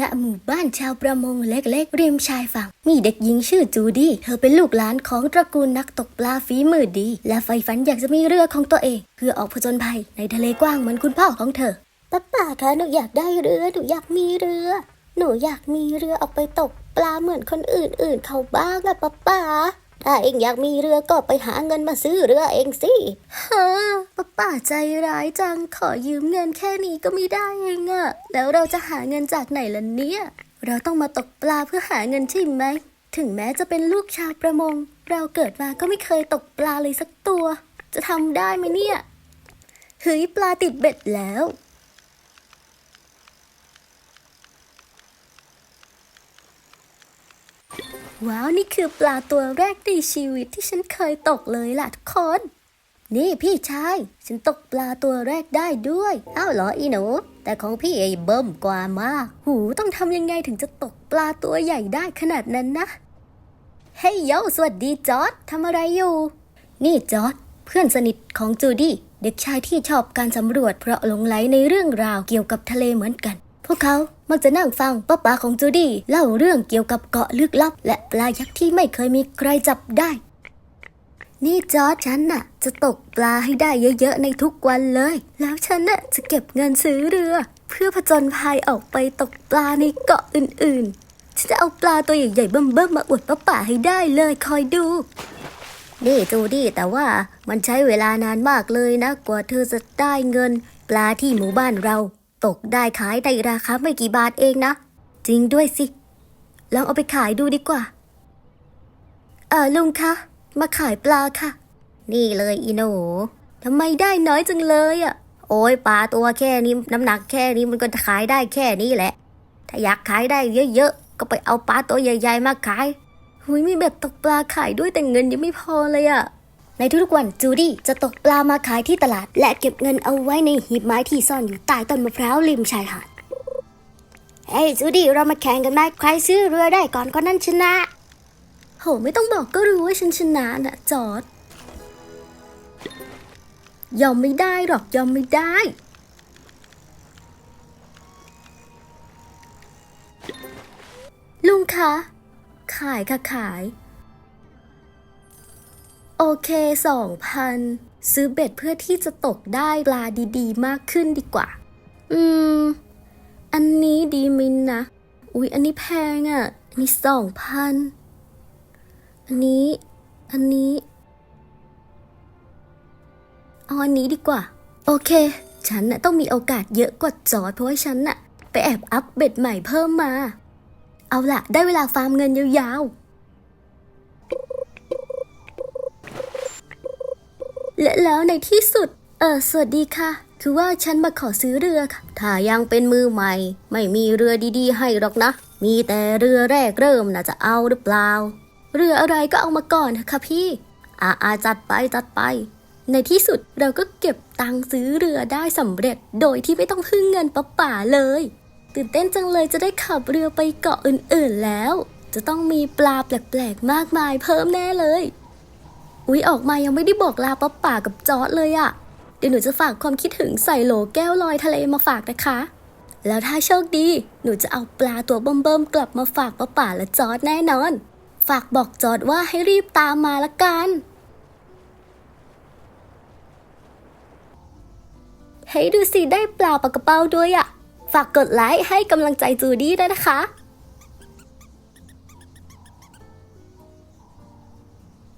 ณหมู่บ้านชาวประมงเล็กๆริมชายฝั่ง มีเด็กหญิงชื่อจูดี้เธอเป็นลูกหลานของตระกูลนักตกปลาฝีมือดี และใฝ่ฝันอยากจะมีเรือของตัวเอง เพื่อออกผจญภัยในทะเลกว้างเหมือนคุณพ่อของเธอป้าป่าคะหนูอยากได้เรือหนูอยากมีเรือ หนูอยากมีเรือออกไปตกปลาเหมือนคนอื่นๆเขาบ้างอะป้าป่า ถ้าเองอยากมีเรือก็ไปหาเงินมาซื้อเรือเองสิฮะป้าป่าใจร้ายจังขอยืมเงินแค่นี้ก็ไม่ได้เองอะแล้วเราจะหาเงินจากไหนล่ะเนี่ย เราต้องมาตกปลาเพื่อหาเงินใช่ไหม ถึงแม้จะเป็นลูกชาวประมง เราเกิดมาก็ไม่เคยตกปลาเลยสักตัว จะทำได้ไหมเนี่ยเฮ้ยปลาติดเบ็ดแล้ว ว้าว นี่คือปลาตัวแรกในชีวิตที่ฉันเคยตกเลยล่ะทุกคน นี่พี่ชาย ฉันตกปลาตัวแรกได้ด้วย อ้าวเหรออีหนู แต่ของพี่ไอ้เบิ่มกว่ามาก หูต้องทำยังไงถึงจะตกปลาตัวใหญ่ได้ขนาดนั้นนะ เฮ้ยโยสวัสดีจอร์ดทำอะไรอยู่ นี่จอร์ดเพื่อนสนิทของจูดี้เด็กชายที่ชอบการสำรวจเพราะหลงไหลในเรื่องราวเกี่ยวกับทะเลเหมือนกัน วกเขามักจะนั่งฟังป้าป๋าของจูดี้เล่าเรื่องเกี่ยวกับเกาะลึกลับ และปลายักษ์ที่ไม่เคยมีใครจับได้ นี่จอร์จฉันน่ะ จะตกปลาให้ได้เยอะๆในทุกวันเลย แล้วฉันน่ะจะเก็บเงินซื้อเรือ เพื่อผจญภัยออกไปตกปลาในเกาะอื่นๆ ฉันจะเอาปลาตัวใหญ่ๆเบิ่มๆมาอวดป้าป๋าให้ได้เลยคอยดูนี่จูดี้แต่ว่ามันใช้เวลานานมากเลยนะ กว่าเธอจะได้เงิน ปลาที่หมู่บ้านเรา ตกได้ขายในราคาไม่กี่บาทเองนะ จริงด้วยสิ ลองเอาไปขายดูดีกว่า เออลุงคะ มาขายปลาค่ะ นี่เลยอีโนทำไมได้น้อยจังเลยอะ่ะ โอ้ยปลาตัวแค่นี้น้ำหนักแค่นี้มันก็ขายได้แค่นี้แหละ ถ้าอยากขายได้เยอะๆ ก็ไปเอาปลาตัวใหญ่ๆมาขายหุยมีแบบตกปลาขายด้วยแต่เงินยังไม่พอเลยอะ ในทุกๆวันจูดี้จะตกปลามาขายที่ตลาด และเก็บเงินเอาไว้ในหีบไม้ที่ซ่อนอยู่ใต้ต้นมะพร้าวริมชายหาด เฮ้ยจูดี้เรามาแข่งกันไหมใครซื้อเรือได้ก่อนคนนั้นชนะ โหไม่ต้องบอกก็รู้ว่าฉันชนะนะจอดยอมไม่ได้หรอกยอมไม่ได้ลุงคะ ขายค่ะขาย โอเคสองพันซื้อเบ็ดเพื่อที่จะตกได้ปลาดีๆ มากขึ้นดีกว่า อืม อันนี้ดีมินนะ อุ๊ย อันนี้แพงอะ่ะ อันนี้สองพัน อันนี้ อันนี้ เอาอันนี้ดีกว่า โอเค ฉันน่ะต้องมีโอกาสเยอะกว่าจอร์ดเพราะว่าฉันน่ะ ไปแอบอัพเบ็ดใหม่เพิ่มมา เอาล่ะได้เวลาฟาร์มเงินยาวๆ และแล้วในที่สุด เออสวัสดีค่ะ คือว่าฉันมาขอซื้อเรือค่ะ ถ้ายังเป็นมือใหม่ ไม่มีเรือดีๆ ให้หรอกนะ มีแต่เรือแรกเริ่มน่าจะเอาหรือเปล่า เรืออะไรก็เอามาก่อนเถอะค่ะพี่อ่าอาจัดไปจัดไป ในที่สุดเราก็เก็บตังค์ซื้อเรือได้สำเร็จ โดยที่ไม่ต้องพึ่งเงินป้าป่าเลย ตื่นเต้นจังเลยจะได้ขับเรือไปเกาะอื่นๆแล้ว จะต้องมีปลาแปลกๆมากมายเพิ่มแน่เลย อุ๊ยออกมายังไม่ได้บอกลาป้าป่ากับจอร์ดเลยอะเดี๋ยวหนูจะฝากความคิดถึงใส่โหลแก้วลอยทะเลมาฝากนะคะ แล้วถ้าโชคดี หนูจะเอาปลาตัวเบิ่มๆกลับมาฝากป้าป่าและจอร์ดแน่นอน ฝากบอกจอร์ดว่าให้รีบตามมาละกัน เฮ้ยดูสิได้ปลาปากกระเป้าด้วยอะฝากกดไลค์ให้กำลังใจจูดี้ด้วยนะคะ